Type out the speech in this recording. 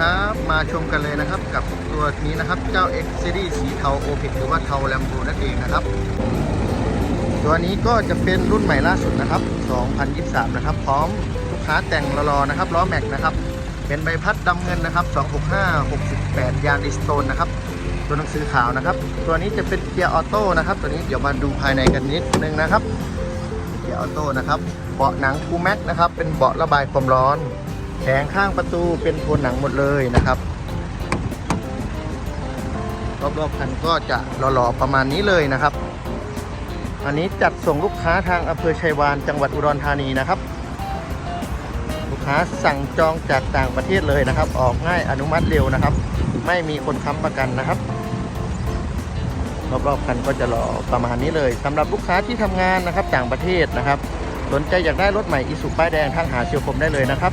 ครับ มาชมกันเลยนะครับกับตัวนี้นะครับเจ้า X Series สีเทา OPEC หรือว่าเทาแลมโบนั่นเองนะครับ ตัวนี้ก็จะเป็นรุ่นใหม่ล่าสุดนะครับ 2023 นะครับ พร้อมลูกค้าแต่งรอๆนะครับล้อแม็กนะครับ เป็นใบพัดดำเงินนะครับ 265 68 ยางดิสโตนนะครับ ตัวหนังสือขาวนะครับ ตัวนี้จะเป็นเกียร์ออโต้นะครับ ตัวนี้เดี๋ยวมาดูภายในกันนิดนึงนะครับ เกียร์ออโต้นะครับ เบาะหนังคูแม็กนะครับ เป็นเบาะระบายความร้อน แผงข้างประตูเป็นโทนหนังหมดเลยนะครับรอบๆคันก็จะหล่อๆประมาณนี้เลยนะครับ อันนี้จัดส่งลูกค้าทางอำเภอชัยวานจังหวัดอุดรธานีนะครับ ลูกค้าสั่งจองจากต่างประเทศเลยนะครับ ออกง่ายอนุมัติเร็วนะครับ ไม่มีคนค้ำประกันนะครับรอบๆคันก็จะหล่อประมาณนี้เลยสำหรับลูกค้าที่ทำงานนะครับต่างประเทศนะครับ สนใจอยากได้รถใหม่อีสุป้ายแดงทางหาเชียวคมได้เลยนะครับ